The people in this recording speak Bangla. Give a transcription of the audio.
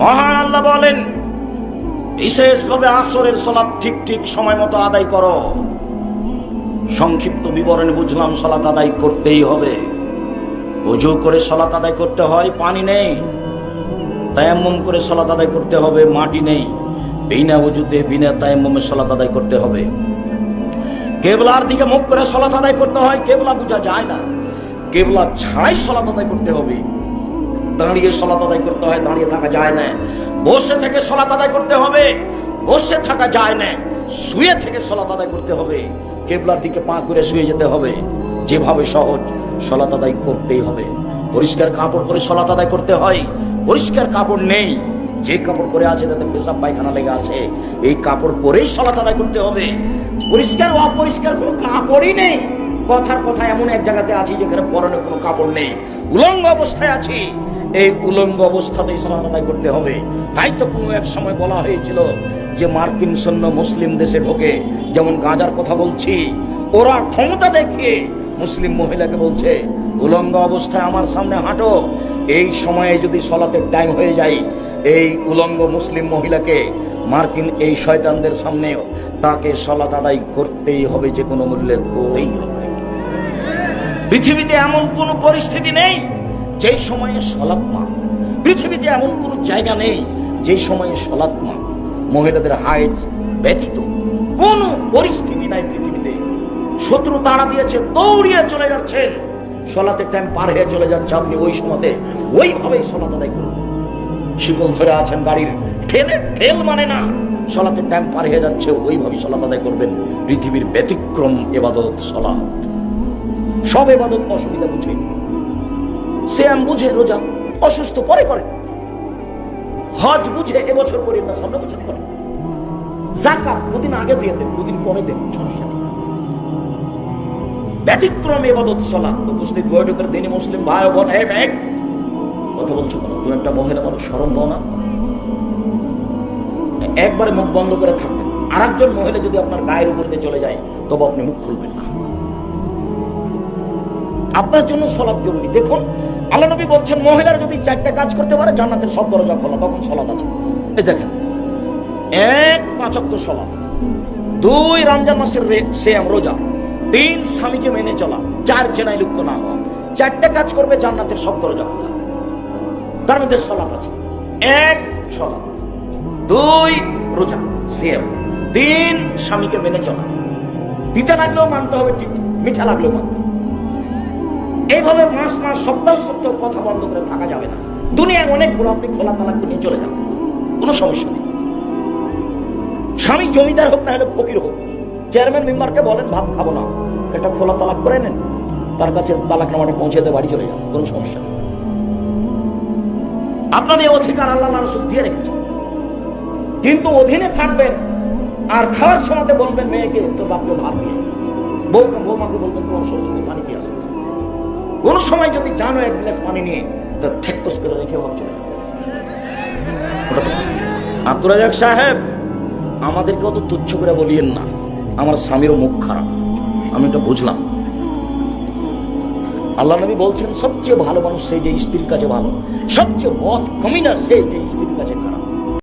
মহান আল্লাহ বলেন, বিশেষভাবে আসরের সলাৎ ঠিক ঠিক সময় মতো আদায় করো। সংক্ষিপ্ত বিবরণে বুঝলাম সলাৎ আদায় করতেই হবে। অজু করে সলাত আদায় করতে হয়, পানি নেই। তায়াম্মম করে সলাৎ আদায় করতে হবে, মাটি নেই। বিনা অজুতে বিনা তায়াম্মমে সলাৎ আদায় করতে হবে। কেবলার দিকে মুখ করে সলাৎ আদায় করতে হয়, কেবলা বোঝা যায় না। কেবলা ছাড়াই সলাৎ আদায় করতে হবে। দাঁড়িয়ে সলাৎ আদায় করতে হয়, দাঁড়িয়ে থাকা যায় না। বসে থেকে সলাৎ আদায় করতে হবে, বসে থাকা যায় না। শুয়ে থেকে সলাৎ আদায় করতে হবে, কেবলার দিকে পা করে শুয়ে যেতে হবে। যেভাবে সহজ সলাৎ আদায় করতেই হবে। পরিষ্কার কাপড় পরে সলাৎ আদায় করতে হয়, পরিষ্কার কাপড় নেই। যে কাপড় পরে আছে, তাতে পেশাব, পায়খানা লেগে আছে, এই কাপড় পরেই সলাৎ আদায় করতে হবে। পরিষ্কার অপরিষ্কার কোনো কাপড়ই নেই। কথার কথা এমন এক জায়গাতে আছি যেখানে পরনে কোনো কাপড় নেই। উলঙ্গ অবস্থায় আছি। এই উলঙ্গ অবস্থাতেই সালাত আদায় করতে হবে। তাই তো কোনো এক সময় বলা হয়েছিল যে মার্কিন সৈন্য মুসলিম দেশে ঢোকে। যেমন গাঁজার কথা বলছি, ওরা ক্ষমতা দেখিয়ে মুসলিম মহিলাকে বলছে, উলঙ্গ অবস্থায় আমার সামনে হাঁটো। এই সময়ে যদি সলাতের টাইম হয়ে যায়, এই উলঙ্গ মুসলিম মহিলাকে মার্কিন এই শয়তানদের সামনেও তাকে সলাত আদায় করতেই হবে, যে কোনো মূল্যে করতেই হবে। পৃথিবীতে এমন কোন পরিস্থিতি নেই যেই সময়ে সলাৎ মা, পৃথিবীতে এমন কোন জায়গা নেই যেই সময়ে সলাৎ মা, মহিলাদের হাইজ ব্যতীত কোন পরিস্থিতি নাই পৃথিবীতে। শত্রু তাড়া দিয়েছে, দৌড়িয়ে চলে যাচ্ছেন। সলাতের টাইম পার হয়ে চলে যাচ্ছে আপনি ওই সময়তে। ওইভাবেই সলাত আদায় করুন। শিকল ধরে আছেন গাড়ির, ঠেলে ঠেল মানে না। সলাতের টাইম পার হয়ে যাচ্ছে, ওইভাবেই সলাত আদায় করবেন। পৃথিবীর ব্যতিক্রম এবাদত সলাত সব এবাদত অসুবিধা বুঝে শ্যাম বুঝে রোজা, অসুস্থ পরে করে। হজ বুঝে এবছর করি না, সামনে বছর করে। জাকাত দুদিন আগে দিয়ে দেন দুদিন পরে দেন ব্যতিক্রম এবাদত উপস্থিত বৈঠকের দিনে মুসলিম ভাই বোন কথা বলছো তুমি একটা মহিলা মানুষ স্মরণ দাও না? একবারে মুখ বন্ধ করে থাকবেন আর একজন মহিলা যদি আপনার গায়ের উপর দিয়ে চলে যায়, তবে আপনি মুখ খুলবেন না। আপনার জন্য সলাপ জরুরি। দেখুন আল্লাহ নবী বলছেন, মহিলারা যদি চারটা কাজ করতে পারে, জান্নাতের সব দরজা খোলা, তখন সলাপ আছে। এই দেখেন, এক পাঁচক্ত সলাপ দুই রমজান মাসের শ্যাম রোজা, তিন স্বামীকে মেনে চলা, চার জেনায় লিপ্ত না হওয়া, চারটা কাজ করবে, জান্নাতের সব দরজা খোলা। তার মধ্যে সলাপ আছে। এক সলাপ দুই রোজা শ্যাম তিন স্বামীকে মেনে চলা। দিতে লাগলেও মানতে হবে, ঠিক, মিঠা লাগলেও মানতে। এইভাবে মাস মাস, সপ্তাহ সপ্তাহ কথা বন্ধ করে থাকা যাবে না। দুনিয়ায় অনেক বড় আপনি খোলা তালাক নিয়ে চলে যান। কোনো সমস্যা নেই। স্বামী জমিদার হোক না হলে ফকির হোক, চেয়ারম্যান মেম্বারকে বলেন, ভাত খাব না। একটা খোলা তালাক করে নেন, তার কাছে তালাক নামাটা পৌঁছে দিয়ে বাড়ি চলে যান। কোনো সমস্যা নেই। আপনার এই অধিকার আল্লাহ রসুল দিয়ে রেখেছেন। কিন্তু অধীনে থাকবেন আর খাওয়ার সময়তে বলবেন, মেয়েকে তোর বাপকে ভাত দিয়ে বউকে বৌমাকে বলবেন তোমার শ্বশুরকে পানি দিয়ে আসবে কোন সময় যদি জানো এক গ্লাস পানি নিয়ে, তা থেকস করে রেখে ভাব চলে। আব্দুর রাজাক সাহেব, আমাদেরকে অত তুচ্ছ করে বলিয়েন না। আমার স্বামীরও মুখ খারাপ। আমি এটা বুঝলাম। আল্লাহ নবী বলছেন, সবচেয়ে ভালো মানুষ সেই যে স্ত্রীর কাছে ভালো, সবচেয়ে বধ কমিনা সেই যে স্ত্রীর কাছে খারাপ।